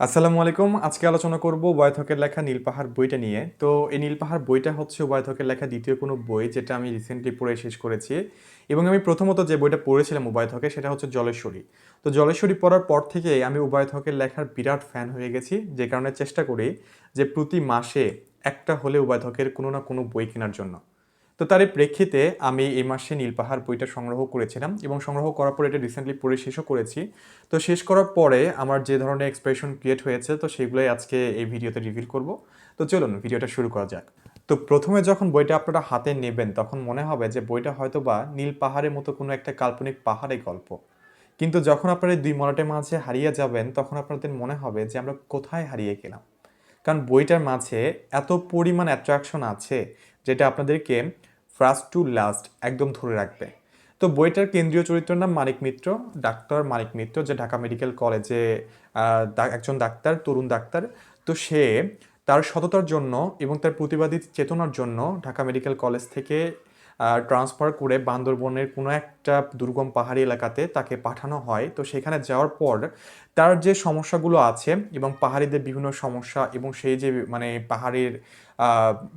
আসসালামু আলাইকুম। আজকে আলোচনা করব উভয়থকের লেখা নীলপাহাড় বইটা নিয়ে। তো এই নীলপাহাড় বইটা হচ্ছে উভয়থকের লেখা দ্বিতীয় কোনো বই যেটা আমি রিসেন্টলি পড়ে শেষ করেছি। এবং আমি প্রথমত যে বইটা পড়েছিলাম উভয়থকে সেটা হচ্ছে জলেশ্বরী তো জলেশ্বরী পড়ার পর থেকে আমি উভয়থকের লেখার বিরাট ফ্যান হয়ে গেছি। যে কারণে চেষ্টা করি যে প্রতি মাসে একটা হলে উভয়থকের কোনো না কোনো বই কেনার জন্য। তো তার এই প্রেক্ষিতে আমি এই মাসে নীলপাহাড় বইটা সংগ্রহ করেছিলাম এবং সংগ্রহ করার পরে এটা রিসেন্টলি পড়ে শেষও করেছি। তো শেষ করার পরে আমার যে ধরনের এক্সপ্রেশন ক্রিয়েট হয়েছে, তো সেগুলোই আজকে এই ভিডিওতে রিভিল করব। তো চলুন ভিডিওটা শুরু করা যাক। তো প্রথমে যখন বইটা আপনারা হাতে নেবেন, তখন মনে হবে যে বইটা হয়তো বা নীল পাহাড়ের মতো কোনো একটা কাল্পনিক পাহাড়ে গল্প। কিন্তু যখন আপনারা দুই মলাটের মাঝে হারিয়ে যাবেন, তখন আপনাদের মনে হবে যে আমরা কোথায় হারিয়ে গেলাম। কারণ বইটার মাঝে এত পরিমাণ অ্যাট্রাকশন আছে যেটা আপনাদেরকে ফার্স্ট টু লাস্ট একদম ধরে রাখবে। তো বইটার কেন্দ্রীয় চরিত্রের নাম মানিক মিত্র, ডাক্তার মানিক মিত্র, যে ঢাকা মেডিকেল কলেজে একজন ডাক্তার, তরুণ ডাক্তার। তো সে তার সততার জন্য এবং তার প্রতিবাদী চেতনার জন্য ঢাকা মেডিকেল কলেজ থেকে ট্রান্সফার করে বান্দরবনের কোনো একটা দুর্গম পাহাড়ি এলাকাতে তাকে পাঠানো হয়। তো সেখানে যাওয়ার পর তার যে সমস্যাগুলো আছে এবং পাহাড়িদের বিভিন্ন সমস্যা এবং সেই যে মানে পাহাড়ির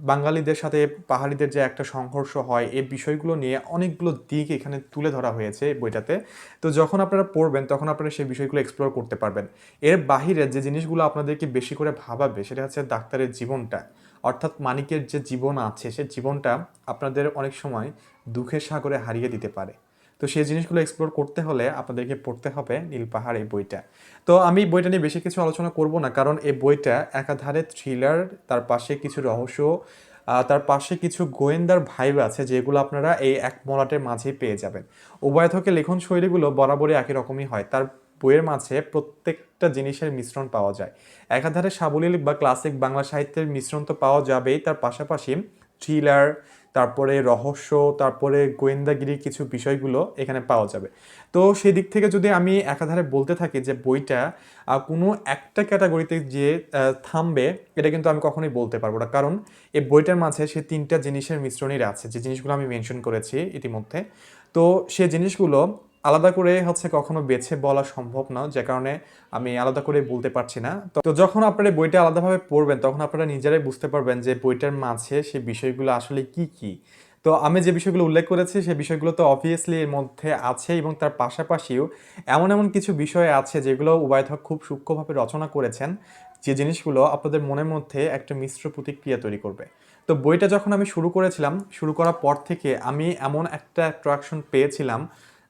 বাঙালিদের সাথে, পাহাড়িদের যে একটা সংঘর্ষ হয়, এই বিষয়গুলো নিয়ে অনেকগুলো দিক এখানে তুলে ধরা হয়েছে বইটাতে। তো যখন আপনারা পড়বেন, তখন আপনারা সেই বিষয়গুলো এক্সপ্লোর করতে পারবেন। এর বাহিরে যে জিনিসগুলো আপনাদেরকে বেশি করে ভাবাবে, সেটা হচ্ছে ডাক্তারের জীবনটা। অর্থাৎ মানিকের যে জীবন আছে, সে জীবনটা আপনাদের অনেক সময় দুঃখের সাগরে হারিয়ে দিতে পারে। তো সেই জিনিসগুলো এক্সপ্লোর করতে হলে আপনাদেরকে পড়তে হবে নীলপাহাড় এই বইটা। তো আমি বইটা নিয়ে বেশি কিছু আলোচনা করব না, কারণ এই বইটা একাধারে থ্রিলার তার পাশে কিছু রহস্য তার পাশে কিছু গোয়েন্দার ভাইব আছে যেগুলো আপনারা এই এক মলাটের মাঝেই পেয়ে যাবেন। উভয় থেকে লেখন শৈলীগুলো বরাবরই একই রকমই হয়। তার বইয়ের মাঝে প্রত্যেকটা জিনিসের মিশ্রণ পাওয়া যায়। একাধারে সাবলীল বা ক্লাসিক বাংলা সাহিত্যের মিশ্রণ তো পাওয়া যাবেই, তার পাশাপাশি থ্রিলার তারপরে রহস্য, তারপরে গোয়েন্দাগিরির কিছু বিষয়গুলো এখানে পাওয়া যাবে। তো সেই দিক থেকে যদি আমি একাধারে বলতে থাকি যে বইটা কোনো একটা ক্যাটাগরিতে যে থামবে, এটা কিন্তু আমি কখনোই বলতে পারব না। কারণ এই বইটার মাঝে সে তিনটা জিনিসের মিশ্রণই আছে। যে জিনিসগুলো আমি মেনশন করেছি ইতিমধ্যে। তো সে জিনিসগুলো আলাদা করে হচ্ছে কখনো বেছে বলা সম্ভব না, যে কারণে আমি আলাদা করে বলতে পারছি না। তো যখন আপনারা বইটা আলাদাভাবে পড়বেন, তখন আপনারা নিজেরাই বুঝতে পারবেন যে বইটার মাঝে সেই বিষয়গুলো আসলে কি কি। তো আমি যে বিষয়গুলো উল্লেখ করেছি সেই বিষয়গুলো তো অবভিয়াসলি এর মধ্যে আছে এবং তার পাশাপাশিও এমন এমন কিছু বিষয় আছে যেগুলো উভয়থক খুব সূক্ষ্মভাবে রচনা করেছেন, যে জিনিসগুলো আপনাদের মনের মধ্যে একটা মিশ্র প্রতিক্রিয়া তৈরি করবে। তো বইটা যখন আমি শুরু করেছিলাম, শুরু করার পর থেকে আমি এমন একটা অ্যাট্রাকশন পেয়েছিলাম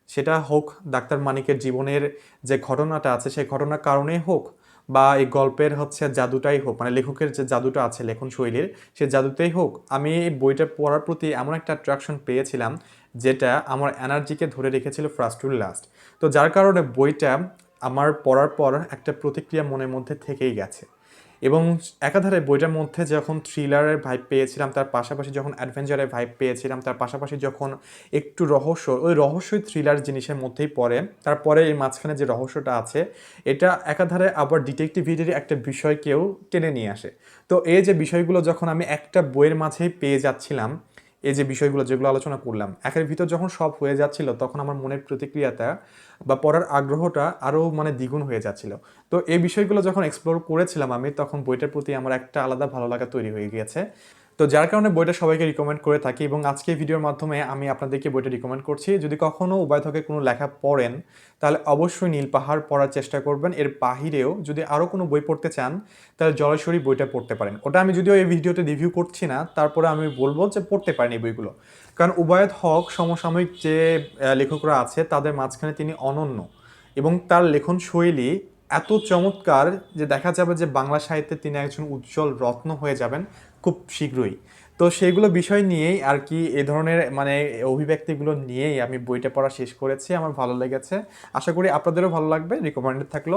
সেটা হোক ডাক্তার মানিকের জীবনের যে ঘটনাটা আছে, সেই ঘটনার কারণেই হোক বা এই গল্পের হচ্ছে জাদুটাই হোক মানে লেখকের যে জাদুটা আছে, লেখন শৈলীর সে জাদুতেই হোক, আমি এই বইটা পড়ার প্রতি এমন একটা অ্যাট্রাকশন পেয়েছিলাম যেটা আমার এনার্জিকে ধরে রেখেছিল ফার্স্ট টু লাস্ট তো যার কারণে বইটা আমার পড়ার পর একটা প্রতিক্রিয়া মনের মধ্যে থেকেই গেছে। এবং একাধারে বইটার মধ্যে যখন থ্রিলারের ভাইব পেয়েছিলাম, তার পাশাপাশি যখন অ্যাডভেঞ্চারের ভাইব পেয়েছিলাম, তার পাশাপাশি যখন একটু রহস্য, ওই রহস্যই থ্রিলার জিনিসের মধ্যেই পড়ে। তারপরে এই মাঝখানে যে রহস্যটা আছে, এটা একাধারে আবার ডিটেকটিভিটির একটা বিষয়কেও টেনে নিয়ে আসে। তো এই যে বিষয়গুলো যখন আমি একটা বইয়ের মাঝেই পেয়ে যাচ্ছিলাম এই যে বিষয়গুলো যেগুলো আলোচনা করলাম, একের ভিতর যখন সব হয়ে যাচ্ছিল, তখন আমার মনের প্রতিক্রিয়াটা বা পড়ার আগ্রহটা আরও মানে দ্বিগুণ হয়ে যাচ্ছিল। তো এই বিষয়গুলো যখন এক্সপ্লোর করেছিলাম আমি, তখন বইটার প্রতি আমার একটা আলাদা ভালো লাগা তৈরি হয়ে গিয়েছে। তো যার কারণে বইটা সবাইকে রিকমেন্ড করে থাকি এবং আজকে ভিডিওর মাধ্যমে আমি আপনাদেরকে বইটা রিকমেন্ড করছি। যদি কখনও উভয় থেকে কোনো লেখা পড়েন, তাহলে অবশ্যই নীল পাহাড় পড়ার চেষ্টা করবেন। এর বাহিরেও যদি আরও কোনো বই পড়তে চান, তাহলে জলেশ্বরী বইটা পড়তে পারেন। ওটা আমি যদিও এই ভিডিওতে রিভিউ করছি না, তারপরে আমি বলব যে পড়তে পারেন এই বইগুলো। কারণ উবায়ত হক সমসাময়িক যে লেখকরা আছে, তাদের মাঝখানে তিনি অনন্য এবং তার লেখন শৈলী এত চমৎকার যে দেখা যাবে যে বাংলা সাহিত্যে তিনি একজন উজ্জ্বল রত্ন হয়ে যাবেন খুব শীঘ্রই। তো সেইগুলো বিষয় নিয়েই আর কি এ ধরনের মানে অভিব্যক্তিগুলো নিয়েই আমি বইটা পড়া শেষ করেছি, আমার ভালো লেগেছে। আশা করি আপনাদেরও ভালো লাগবে রিকমেন্ডেড থাকল।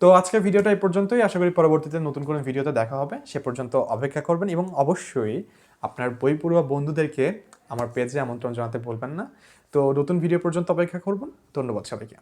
তো আজকের ভিডিওটা এই পর্যন্তই, আশা করি পরবর্তীতে নতুন কোনো ভিডিওতে দেখা হবে। সে পর্যন্ত অপেক্ষা করবেন এবং অবশ্যই আপনার বই পড়ুয়া বন্ধুদেরকে আমার পেজে আমন্ত্রণ জানাতে বলবেন না। তো নতুন ভিডিও পর্যন্ত অপেক্ষা করবেন, ধন্যবাদ সবাইকে।